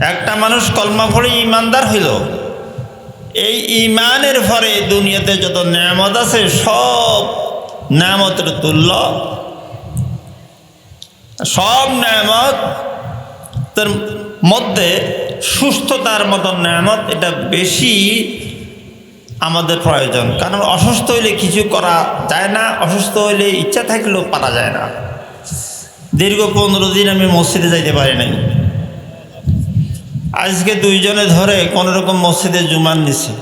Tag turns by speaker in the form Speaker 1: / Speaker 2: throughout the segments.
Speaker 1: একটা মানুষ কলমা পড়ে ইমানদার হইল। এই ইমানের পরে দুনিয়াতে যত নিয়ামত আছে, সব নিয়ামতের তুল্য। সব নিয়ামত তার মধ্যে সুস্থতার মতো নিয়ামত, এটা বেশি আমাদের প্রয়োজন। কারণ অসুস্থ হইলে কিছু করা যায় না, অসুস্থ হইলে ইচ্ছা থাকলেও পারা যায় না। দীর্ঘ পনেরো দিন আমি মসজিদে যাইতে পারি নাই। আজকে দুইজনে ধরে কোনো রকম মসজিদে জুমান নিছে।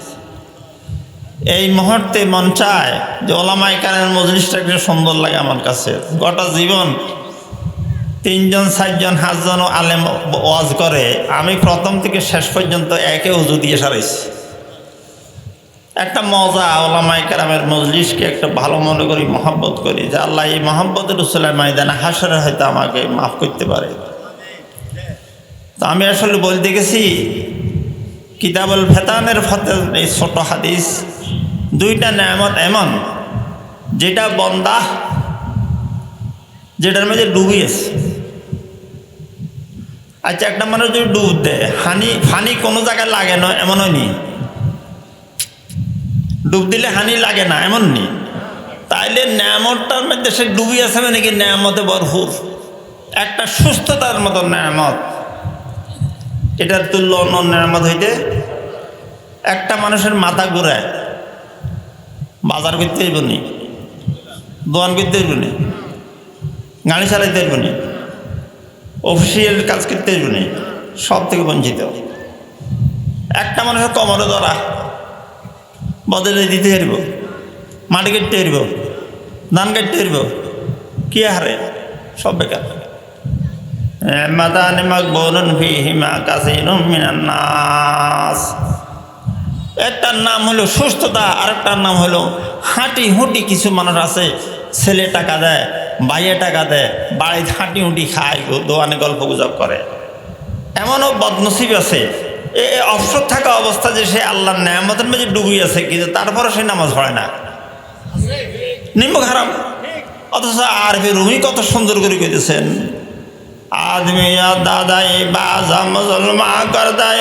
Speaker 1: এই মুহূর্তে মন চায় যে ওলামাই কানের মজলিসটা একটু সুন্দর লাগে আমার কাছে। গোটা জীবন তিনজন, চারজন সাতজন আলেম ওয়াজ করে, আমি প্রথম থেকে শেষ পর্যন্ত একে উজু দিয়ে সারাইছি। একটা মজা ওলামাই কারামের মজলিসকে একটা ভালো মনে করি, মহব্বত করি, যে আল্লাহ এই মহব্বতের উসলাম ময়দানে হাসরে হয়তো আমাকে মাফ করতে পারে। তো আমি আসলে বলতে গেছি, কিতাবুল ফেতানের ফতে এই ছোট হাদিস, দুইটা নেয়ামত এমন, যেটা বন্দা, যেটার মধ্যে ডুবিয়েছে আচ্ছা একটা মানুষ যদি ডুব দেয়, হানি ফানি কোনো জায়গায় লাগে না, এমন নি ডুব দিলে হানি লাগে না, এমন নি? তাইলে ন্যামতটার মধ্যে সে ডুবি আছে মানে কি ন্যামতে ভরপুর। একটা সুস্থতার মতো ন্যামত। এটার তুল্য অন্য ন্যামত হইতে একটা মানুষের মাথা ঘুরায়। বাজার করতে হইব নি, দোকান করতে হইব নি, গাড়ি চালাইতে হইব নি অফিসিয়াল কাজ করতে হইব নি, সব থেকে বঞ্চিত। একটা মানুষের কমরে ধরা, বদলে দিতে হারব মাটি কাটতে হারব ধান কাটতে হারব কি হারে, সব বেকার। মাদান মাকবুলুন ফিহিমা কাসীরুম মিনান নাস। একটার নাম হলো সুস্থতা আরেকটার নাম হলো হাঁটি হুঁটি কিছু মানুষ আছে, ছেলে টাকা দেয় বাইয়ে টাকা দেয়, বাড়িতে হাঁটি হুঁটি খায় দোয়ানে গল্প গুজব করে। এমনও বদনসিব আছে। এ অবসর থাকা অবস্থা যে সে আল্লাহর ন্যায়ামতের মাঝে ডুবি আছে, কিন্তু তারপরে সে নামাজ পড়ে না। নিম্ব খারাপ অথচ আর রুমি কত সুন্দর করে কেটেছেন आदमी या दादाई बाजा मुसलमा कर दे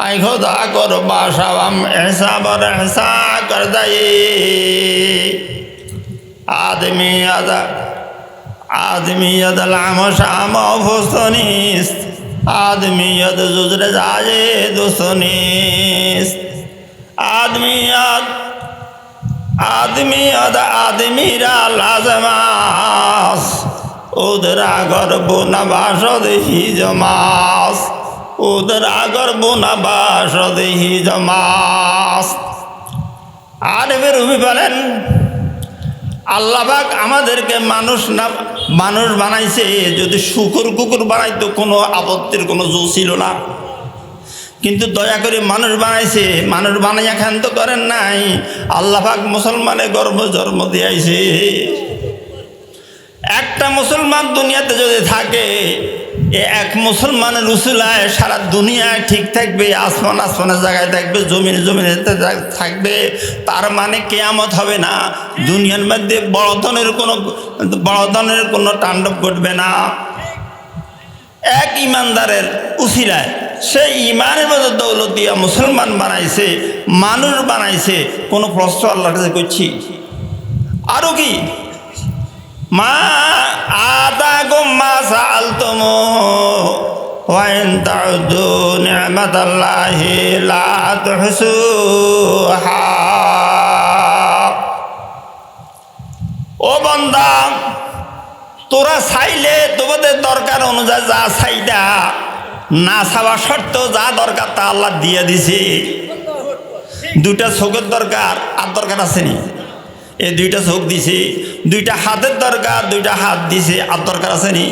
Speaker 1: आई खुदा कर बाशावम ऐसा बर ऐसा कर दे आदमी अदा आदमी यद लाम शाम फुस्तनिस आदमी यद जुजर जाजे दुस्तनिस आदमी यद आदमी यद आदमी रा लाजमास ওদের আগর বোনা বাস দেহি জমাস। ওদের আগর বোনা বাস দেহি জমাস। আর এবার রুবি বলেন আল্লাহবাক আমাদেরকে মানুষ না, মানুষ বানাইছে, যদি শুকুর কুকুর বানাইতো কোনো আপত্তির কোনো জো ছিল না। কিন্তু দয়া করে মানুষ বানাইছে, মানুষ বানাইয়া খান্ত করেন নাই। আল্লাহাক মুসলমানে গর্ব জন্ম দিয়াইছে। একটা মুসলমান দুনিয়াতে যদি থাকে, এ এক মুসলমানের উসুলায় সারা দুনিয়ায় ঠিক থাকবে, আসমান আসমানের জায়গায় থাকবে, জমিনে জমিনে থাকবে, তার মানে কেয়ামত হবে না। দুনিয়ার মধ্যে বড় ধনের কোনো বড় ধনের কোনো তাণ্ডব ঘটবে না। এক ইমানদারের উসিলায় সেই ইমানের মধ্যে দৌলত দিয়া মুসলমান বানাইছে, মানুষ বানাইছে, কোনো প্রশ্ন আল্লাহর কাছে করছি? আরও কি? মা আতা গুম্মা সালতুম ওয়াইন তাউদু নি'মাতাল্লাহি লা তুহসুহা। ও বান্দা, তোরা চাইলে তোমাদের দরকার অনুযায়ী যা চাইদা, না চাওয়া সত্ত্বেও যা দরকার তা আল্লাহ দিয়ে দিছে। দুটা চোখের দরকার আর দরকার আসেনি এই দুইটা চোখ দিছে, দুইটা হাতের দরকার, দুইটা হাত দিছে, আর দরকার আছে নি?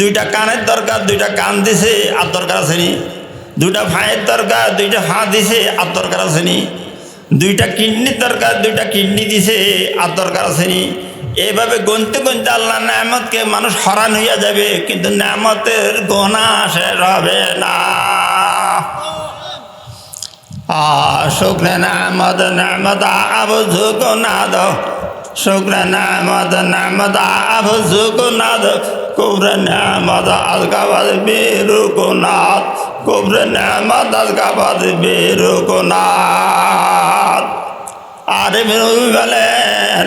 Speaker 1: দুইটা কানের দরকার, দুইটা কান দিছে, আর দরকার আছে নি? দুইটা ভাইয়ের দরকার, দুইটা হাত দিছে, আর দরকার আছে নি? দুইটা কিডনির দরকার, দুইটা কিডনি দিছে, আর দরকার আছে নি? এইভাবে গনতে গনতে আল্লাহ নামতকে মানুষ হরান হইয়া যাবে, কিন্তু নামতের গোনা শেষ হবে না। শুক্র নামদ নামদ আবুঝুক নাদ শুক্র নামদ নামদ আবুঝুক নাদ কুব্র নামদ আলকাবাদ বীরুক নাদ কুবরে নেমাত আজ কাবাদ আরে বেরোবি বলেন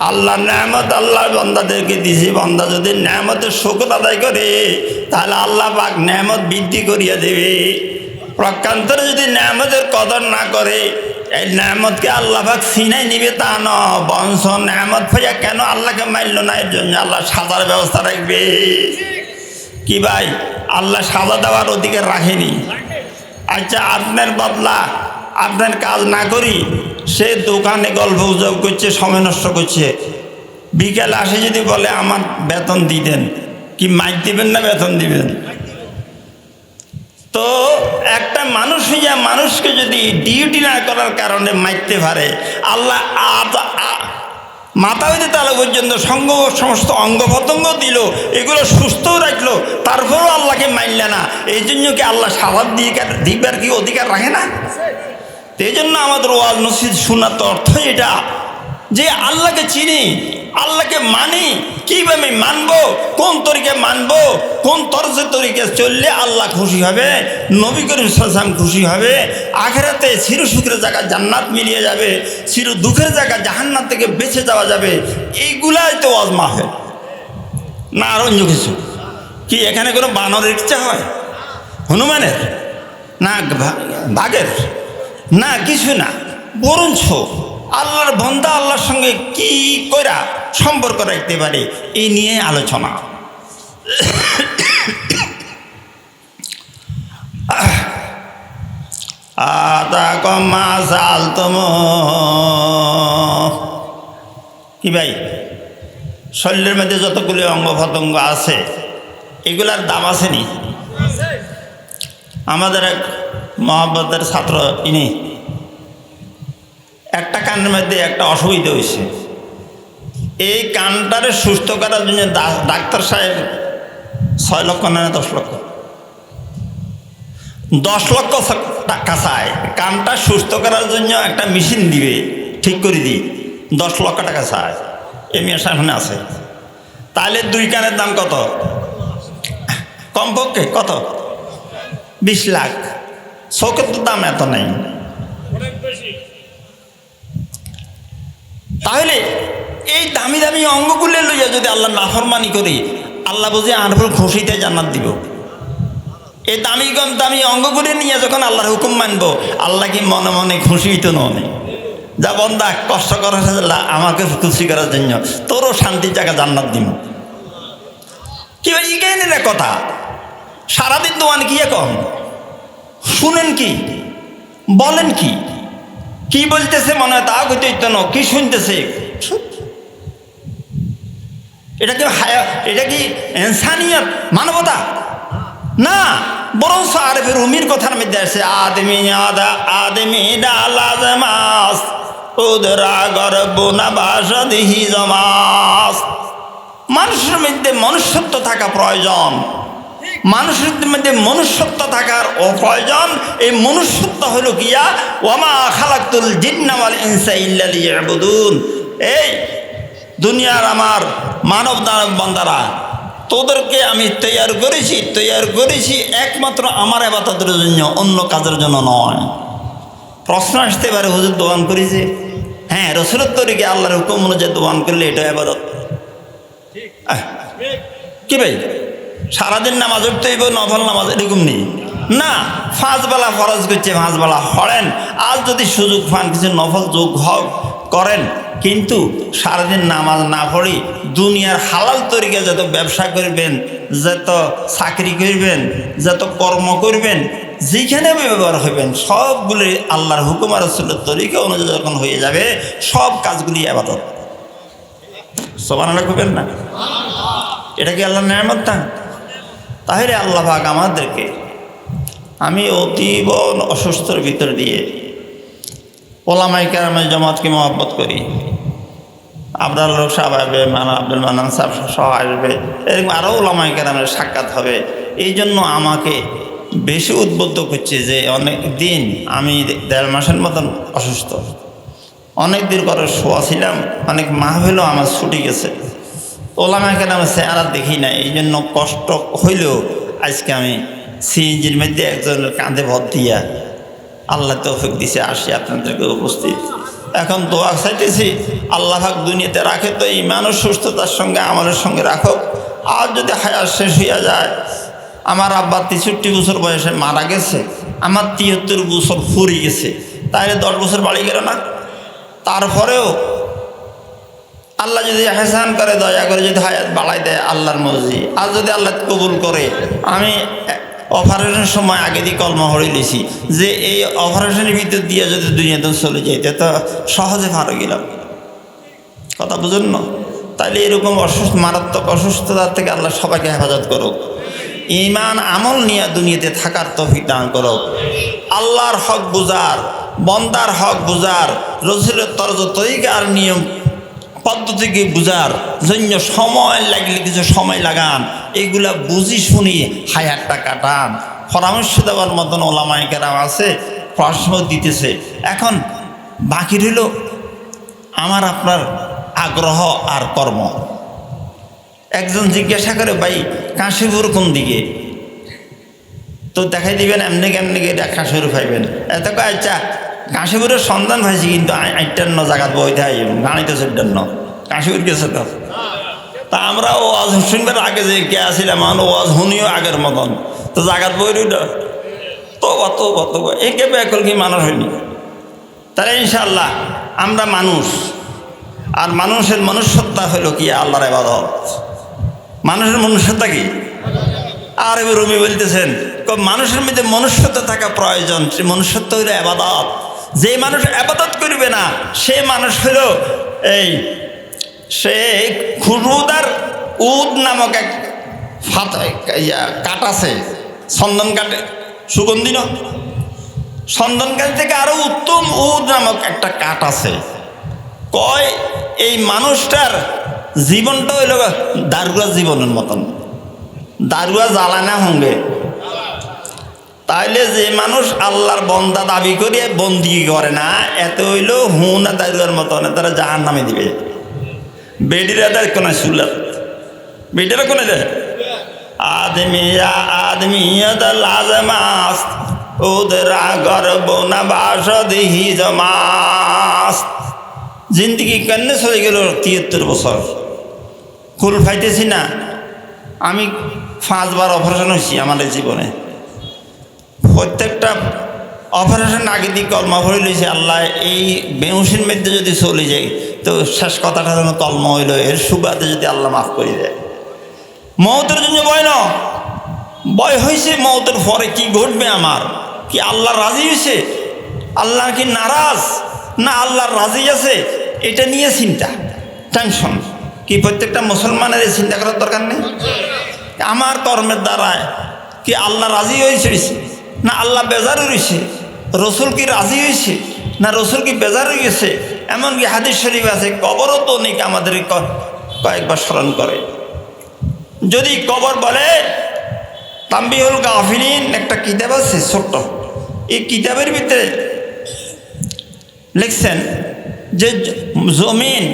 Speaker 1: আল্লাহ নেমত আল্লাহ বন্দাদেরকে দিছি বন্দা যদি নেমতের শুকর আদায় করে তাহলে আল্লাহ পাক নেমত বৃদ্ধি করিয়া দেবে প্রকান্তরে যদি নেমতের কদর না করে, এই নেমতকে আল্লাহ পাক সিনাই নিবে তা ন। বংশ নেমত ফেয়া কেন আল্লাহকে মারল না? এর জন্য আল্লাহ সাজার ব্যবস্থা রাখবে। কি ভাই? আল্লাহ সাজা দেওয়ার অধিকার রাখেনি। আচ্ছা আপনার বদলা, আপনার কাজ না করি, সে দোকানে গল্প গুজব করছে, সময় নষ্ট করছে। বিকেল আসে যদি বলে, আমার বেতন দিতেন। কি মাইক দিবেন না বেতন দিবেন? তো একটা মানুষ হইয়া মানুষকে যদি ডিউটি না করার কারণে মারতে পারে আল্লাহ মাথা হইতে তালা পর্যন্ত সঙ্গ সমস্ত অঙ্গ প্রত্যঙ্গ দিল এগুলো সুস্থও রাখল তারপরেও আল্লাহকে মানলে না। এই জন্য কি আল্লাহ দিয়ে দিবার কি অধিকার রাখে না? এই জন্য আমাদের ওয়াজ নসিদ শোনার তো অর্থ এটা। যে আল্লাহকে চিনি, আল্লাহকে মানি, কীভাবে মানবো, কোন তরিকে মানবো, কোন তরজে তরিকে চললে আল্লাহ খুশি হবে, নবী করিম সাল্লাম খুশি হবে, আখেরাতে চির সুখের জায়গা জান্নাত মিলিয়ে যাবে, চির দুঃখের জায়গা জাহান্নাত থেকে বেঁচে যাওয়া যাবে, এইগুলাই তো ওয়াজ হয় না আর অন্য কিছু। কি এখানে কোনো বানরের ইচ্ছা হয়? হনুমানের? না, বাঘের? না, কিছু না। বরঞ্চ আল্লাহর বন্ধা আল্লাহর সঙ্গে কি করা সম্পর্ক রাখতে পারে এই নিয়ে আলোচনা। আদা কমা সাল তম। কি ভাই? শরীরের মধ্যে যতগুলি অঙ্গ প্রত্যঙ্গ আছে এগুলার দাম আছে নি? আমাদের এক মহাব্বতের ছাত্র ইনি একটা কানের মধ্যে একটা অসুবিধা হয়েছে। এই কানটারে সুস্থ করার জন্য ডাক্তার সাহেব ছয় লক্ষ না দশ লক্ষ। দশ লক্ষ টাকা চায়। কানটা সুস্থ করার জন্য একটা মেশিন দিবে, ঠিক করে দিই। দশ লক্ষ টাকা চায়। এই মেয়ের সামনে আছে। তাহলে দুই কানের দাম কত? কমপক্ষে কত? বিশ লাখ। চোখের তো দাম এত নেই। তাহলে এই দামি দামি অঙ্গগুলো লইয়া যদি আল্লাহ নাফরমানি করি, আল্লাহ বুঝে আরফুল খুশিতে জান্নাত দিব। এই দামি কম দামি অঙ্গগুলি নিয়ে যখন আল্লাহর হুকুম মানব, আল্লাহ কি মনে মনে খুশি তো নয় যা বন্দা কষ্ট করার আমাকে খুশি করার জন্য তোরও শান্তির জায়গা জান্নাত দিব। কি ভাই ইগাইনের কথা। সারাদিন দোয়ান কি এখন শুনেন কি? বলেন কি? কি বলতেছে মনে হয় তা কইতে ইত্যান কি শুনতেছে? এটা কি এটা কি ইনসানিয়ত, মানবতা? না বরং আরফের উমির কথার মধ্যে আছে, আদমি আদা, আদমি ডালা মাস, উদরা গর্ব না বাসা জমাস। মানুষের মধ্যে মনুষ্যত্ব থাকা প্রয়োজন। মানুষের মধ্যে মনুষ্যত্ব থাকার ও প্রয়োজন এই মনুষ্যত্ব হলো কিয়া ওমা খালাকুল জিন্নাওয়াল ইনসা ইল্লা লিয়াবুদুন। এই দুনিয়ার আমার মানব দানব বন্দারা তোদেরকে আমি তৈয়ার করেছি তৈয়ার করেছি একমাত্র আমার আবাদতের জন্য অন্য কাজের জন্য নয়। প্রশ্ন আসতে পারে হুজুর দোয়ান করেছে? হ্যাঁ রসুলের তরিকে আল্লাহর হুকুম অনুযায়ী দোয়ান করলে এটা আবাদত। কি ভাই? সারাদিন নামাজ উঠতে হইব, নফল নামাজ এরকম নেই। না, পাঁচবেলা ফরজ করছে, পাঁচবেলা হরেন আজ যদি সুযোগ পান, কিছু নফল যোগ হক, করেন। কিন্তু সারাদিন নামাজ না পড়ি দুনিয়ার হালাল তরিকে যত ব্যবসা করবেন, যত চাকরি করবেন, যত কর্ম করবেন, যেখানে ব্যবহার হইবেন, সবগুলি আল্লাহর হুকুম আর রসুলের তরিকা অনুযায়ী যখন হয়ে যাবে, সব কাজগুলি আবাদত। সবান করবেন না? এটা কি আল্লাহ নেয়ামত না? তাহলে আল্লাহ পাক আমাদেরকে আমি অতীব অসুস্থর ভিতর দিয়ে ওলামাই কেরামের জমাতকে মহব্বত করি। আবদাল লোক সাহেব আসবে, মানা আব্দুল মানান সাহেব সহ আসবে। এরকম আরও ওলামাই কেরামের সাক্ষাৎ হবে। এই জন্য আমাকে বেশি উদ্বুদ্ধ করছে যে অনেক দিন আমি দেড় মাসের মতন অসুস্থ। অনেক দিন করে শোয়া ছিলাম, অনেক মাহফিলও আমার ছুটি গেছে। ওলামাকে আমি চেহারা দেখি না এই জন্য কষ্ট হইলেও আজকে আমি সিএনজির মধ্যে একজনের কাঁধে ভর দিয়া আল্লাহ তৌফিক দিছে, আসি আপনাদেরকে উপস্থিত। এখন দোয়া চাইতেছি, আল্লাহ পাক দুনিয়াতে রাখে তো ইমান ও সুস্থতার সঙ্গে আমলের সঙ্গে রাখো আর যদি হায়াত শেষ হইয়া যায়, আমার আব্বা তেষট্টি বছর বয়সে মারা গেছে, আমার তিয়াত্তর বছর ফুরিয়ে গেছে তাহলে দশ বছর বাড়ি গেল না? তারপরেও আল্লাহ যদি হেসান করে, দয়া করে যদি হায়াত বাড়াই দেয় আল্লাহর মর্জি। আর যদি আল্লাহ কবুল করে, আমি অপারেশনের সময় আগে দিয়ে কলম হরে লিছি যে এই অপারেশনের ভিতর দিয়ে যদি দুনিয়াতে চলে যাইতে তো সহজে ভালো গেলাম কথা বুঝুন না? তাহলে এরকম অসুস্থ, মারাত্মক অসুস্থতার থেকে আল্লাহ সবাইকে হেফাজত করুক। ইমান আমল নিয়ে দুনিয়াতে থাকার তফিক দান করুক। আল্লাহর হক বুজার, বন্দার হক বুজার, রসুলের তরজ তরিকার নিয়ম পদ্ধতিকে বুঝার জন্য সময় লাগলে কিছু সময় লাগান। এগুলা বুঝি শুনি হায়ারটা কাটান। পরামর্শ দেওয়ার মতন ওলামাইকেরাম আছে, প্রশ্ন দিতেছে। এখন বাকি রইল আমার আপনার আগ্রহ আর কর্ম। একজন জিজ্ঞাসা করে, ভাই, কাশিপুর কোন দিকে? তো দেখাই দিবেন, এমনি কেমনি গিয়ে কাশিপুর পাইবেন। এত আচ্ছা কাশিপুরের সন্ধান পাইছি কিন্তু আইটান্ন জায়গাত বইতে আই গাড়িতে চোদ্দান্ন। কাশিপুর গেছে তো। তা আমরা ওয়াজ শুনবার আগে যে কে আসিলাম আমার ওয়াজ শুনিও আগের মতন। তো জাগাত বই রইল। তো অত অত একে বেকল কি মানুষ হয়নি তাহলে ইনশাল্লাহ আমরা মানুষ। আর মানুষের মনুষ্যত্বা হলো কি? আল্লাহর এবাদত মানুষের মনুষ্যত্বা কি? আর রবি বলতেছেন মানুষের মধ্যে মনুষ্যত্ব থাকা প্রয়োজন। মনুষ্যত্ব হইল আবাদত যে মানুষ আবাদত করবে না, সে মানুষ হইল এই সে খুরুদার উদ নামক এক ফাত কাঠ আছে, চন্দন কাঠে, সুগন্ধি ন? চন্দন কাঠ থেকে আরও উত্তম উদ নামক একটা কাঠ আছে। কয়, এই মানুষটার জীবনটা হইল দারুয়া জীবনের মতন। দারুয়া জ্বালা না সঙ্গে তাইলে যে মানুষ আল্লাহর বন্দা দাবি করে বন্দি করে না, এত হইল হু না দারুয়ার মতন তারা জাহান নামে দিবে। বেডিরা দেয় কোন সুলাত? বেডিরা কোনে দেয়? আদমিয়া আদমিয়ত লাজমাস উদরা গর্ব না বাস দিহি জমাস জিন্দিগি কেন চলে গেল তিয়াত্তর বছর? কুল ফাইতেছি না। আমি পাঁচবার অপারেশন হয়েছি আমাদের জীবনে। প্রত্যেকটা অপারেশন আগে দিয়ে কলমা ভরে লইছে, আল্লাহ এই বেউসির মধ্যে যদি চলে যায়, তো শেষ কথাটা যেন কলমা হইল, এর সুবাদে যদি আল্লাহ মাফ করে দেয়। মৌতের জন্য ভয় ন ভয় হয়েছে মৌতের পরে কি ঘটবে আমার? কি আল্লাহ রাজি হয়েছে আল্লাহ কি নারাজ? না আল্লাহর রাজি আছে? এটা নিয়ে চিন্তা, টেনশন। কি প্রত্যেকটা মুসলমানের চিন্তা করার দরকার নেই? আমার কর্মের দ্বারায় কি আল্লাহ রাজি হয়েছে না আল্লাহ বেজার রয়েছে রসুল কি রাজি হয়েছে না রসুল কি বেজার হয়ে গেছে? এমনকি হাদিস শরীফ আছে, কবরও তো অনেক আমাদের কয়েকবার স্মরণ করে। যদি কবর বলে তাম্বিহুল গাফিলিন, একটা কিতাব আছে ছোট্ট। এই কিতাবের ভিতরে লিখছেন যে জমিন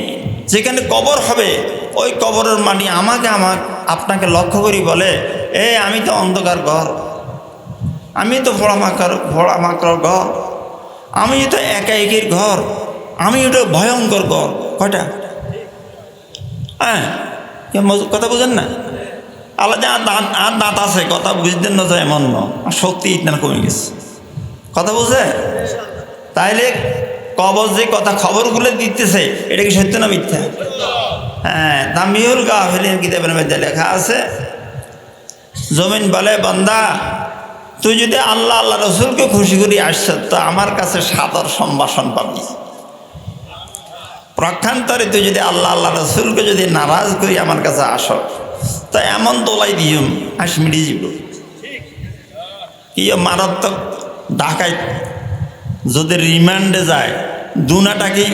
Speaker 1: যেখানে কবর হবে, ওই কবরের মাটি আমাকে আমার, আপনাকে লক্ষ্য করি বলে, এ, আমি তো অন্ধকার ঘর। আমি তো ভোড়া মাকার ভোড়ামাকার ভোড়ামাকড় ঘর। আমি তো একা একির ঘর। আমি ওটা ভয়ঙ্কর ঘর। কটা হ্যাঁ কথা বুঝেন না? আলাদা আর দাঁত আর দাঁত আছে, কথা বুঝতেন না তো এমন আর শক্তি ইতনা কমে গেছে। কথা বুঝে? তাইলে কবর যে কথা খবরগুলো দিতেছে, এটা কি সত্য না মিথ্যা? হ্যাঁ দামিউল গাফিলিন কিতাবের মধ্যে লেখা আছে, জমিন বলে বন্দা তুই যদি আল্লাহ আল্লাহ রসুলকে খুশি করি আসছ, তো আমার কাছে সাদর সম্ভাষণ পাবি। প্রক্ষান্তরে তুই যদি আল্লাহ আল্লাহ রসুলকে যদি নারাজ করি আমার কাছে আস। তো এমন দোলাই দিম আস মিটি যাব কি মারাত্মক ঢাকায় যদি রিমান্ডে যায় দুনাটাকে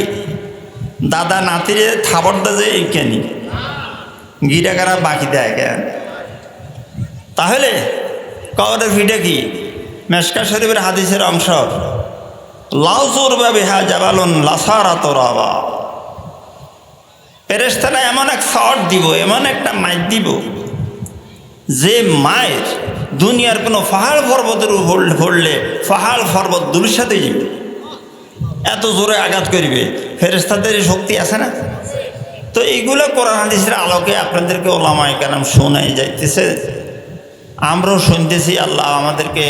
Speaker 1: দাদা নাতিরে থাবর দা যে কেনি গিরাকারা বাকি দেয় কেন? তাহলে কবরের ভিডে কি? মেসকা শরীফের হাদিসের অংশ। লাউজুর বেহা জাবালুন লাসারা তোরাবা। পেরেস্তারা এমন এক শট দিব, এমন একটা মাইক দিব, যে মায়ের দুনিয়ার কোনো পাহাড় পর্বতের উপর পড়লে পাহাড় পর্বত দূরের সাথে যাবে এত জোরে আঘাত করিবে ফেরেস্তাদের শক্তি আছে না? তো এইগুলো কোরআন হাদিসের আলোকে আপনাদেরকে ওলামায় কেন শোনাই যাইতেছে। আমরাও শুনতেছি আল্লাহ আমাদেরকে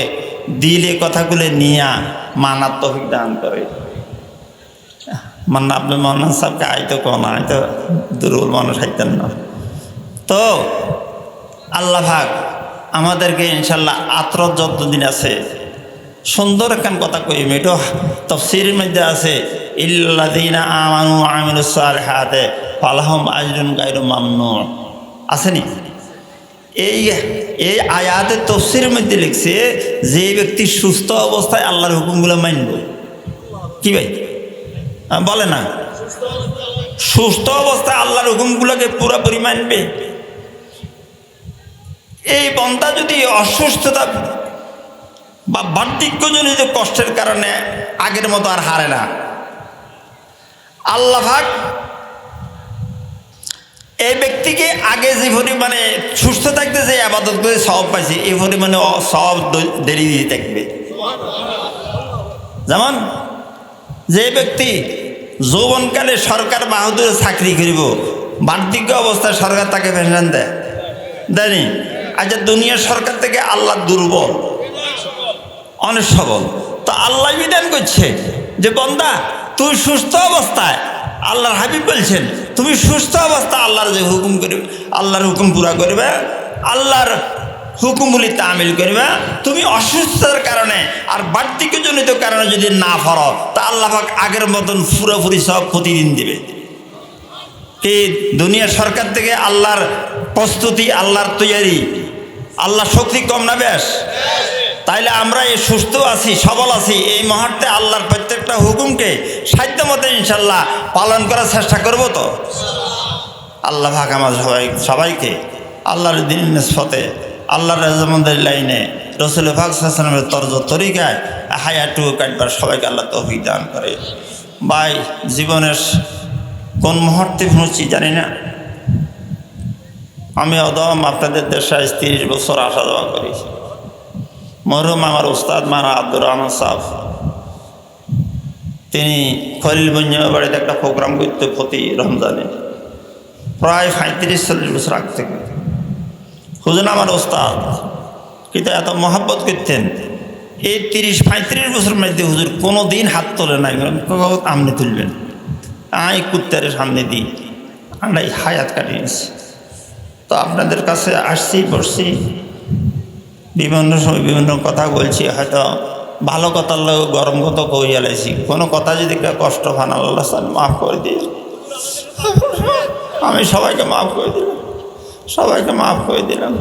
Speaker 1: দিলে কথাগুলো নিয়া মানার তফিক দান করে। মান্না আপনি মন্নান সাহেবকে আইতো কোন আইতো দুর্বল মানুষ আইতেন না। তো আল্লাহ ভাগ আমাদেরকে ইনশাল্লাহ আত্র যতদিন আছে, সুন্দর একখান কথা কই মেটো তফসিরের মধ্যে আছে ইল্লাদিনা আমানু আমিলু সালহাতে ফালাহম আজরুন গায়রু মামনু আসেনি এই এই আয়াতের তফসিরের মধ্যে লিখছে যে ব্যক্তি সুস্থ অবস্থায় আল্লাহর হুকুমগুলো মানব। কি ভাই? বলে না। সুস্থ অবস্থায় আল্লাহর হুকুমগুলোকে পুরোপুরি মানবে। এই বন্দা যদি অসুস্থতা বা বার্ধক্যজনিত কষ্টের কারণে আগের মতো আর হারে না। আল্লাহ ভাগ এই ব্যক্তিকে আগে যে পরিমাণে সুস্থ থাকতে যে আবাদত করে সব পাইছে, এই পরিমাণে সব দেরি দিয়ে থাকবে। যেমন, যে ব্যক্তি যৌবনকালে সরকার বাহাদুরে চাকরি করিব, বার্ধক্য অবস্থায় সরকার তাকে পেনশন দেয়। দেয়নি? আচ্ছা দুনিয়ার সরকার থেকে আল্লাহ দুর্বল অনেক সবল। তো আল্লাহ বিধান করছে যে, বন্দা, তুই সুস্থ অবস্থায় আল্লাহর হাবিব বলছেন, তুমি সুস্থ অবস্থা, আল্লাহর যে হুকুম করবে আল্লাহর হুকুম পুরা করবে, আল্লাহর হুকুমগুলি তামিল করবে। তুমি অসুস্থতার কারণে আর বার্ধক্যজনিত কারণে যদি না ফরো তা আল্লাহ পাক আগের মতন পুরোপুরি সব প্রতিদিন দেবে। কি দুনিয়ার সরকার থেকে আল্লাহর প্রস্তুতি, আল্লাহর তৈয়ারি আল্লাহ শক্তি কম না বেশ? তাইলে আমরা এই সুস্থ আছি, সবল আছি। এই মুহূর্তে আল্লাহর প্রত্যেকটা হুকুমকে সাধ্য মতো ইনশাল্লাহ পালন করার চেষ্টা করব তো। আল্লাহ ভাগ আমার সবাই, সবাইকে আল্লাহর দিন নিসফতে আল্লাহর রেজমন্দের লাইনে রসুল ফাকসালামের তর্জ তরিকায় হায়াটু কাটবার সবাইকে আল্লাহ তৌফিক দান করে। ভাই, জীবনের কোন মুহূর্তে পৌঁছি জানি না। আমি অদম আপনাদের দেশে তিরিশ বছর আসা যাওয়া করেছি। মরহুম আমার উস্তাদ মারা আব্দুর রহমান সাহ তিনি খলিল বঞ্জামের বাড়িতে একটা প্রোগ্রাম করতে প্রতি রমজানে। প্রায় পঁয়ত্রিশ চল্লিশ বছর আগ থেকে। হুজুন আমার ওস্তাদ কিন্তু এত মহাব্বত করতেন। এই তিরিশ পঁয়ত্রিশ বছর মধ্যে হুজুর কোনো দিন হাত তোলে নাই। আমনে তুলবেন। আই কুত্তারের সামনে দিই। আমরা এই হায়াত কাটিয়েছি তো আপনাদের কাছে আসছি, বসছি। বিভিন্ন সময় বিভিন্ন কথা বলছি, হয়তো ভালো কথার লোক গরম কথা কইয়া লাইছি কোনো কথা যদি কষ্ট পান, আল্লাহ মাফ করে দিয়ে আমি সবাইকে মাফ করে দিলাম। সবাইকে মাফ করে দিলাম।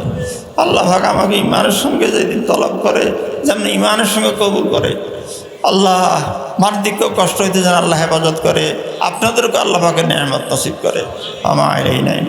Speaker 1: আল্লাহ ভাগ আমাকে ইমানের সঙ্গে যেদিন তলব করে, যেমন ইমানের সঙ্গে কবুল করে, আল্লাহ মার্দিক্য কষ্ট হইতে যেন আল্লাহ হেফাজত করে আপনাদেরকে আল্লাহ ভাগে নিয়ামত নসিব করে। আমার এই নাই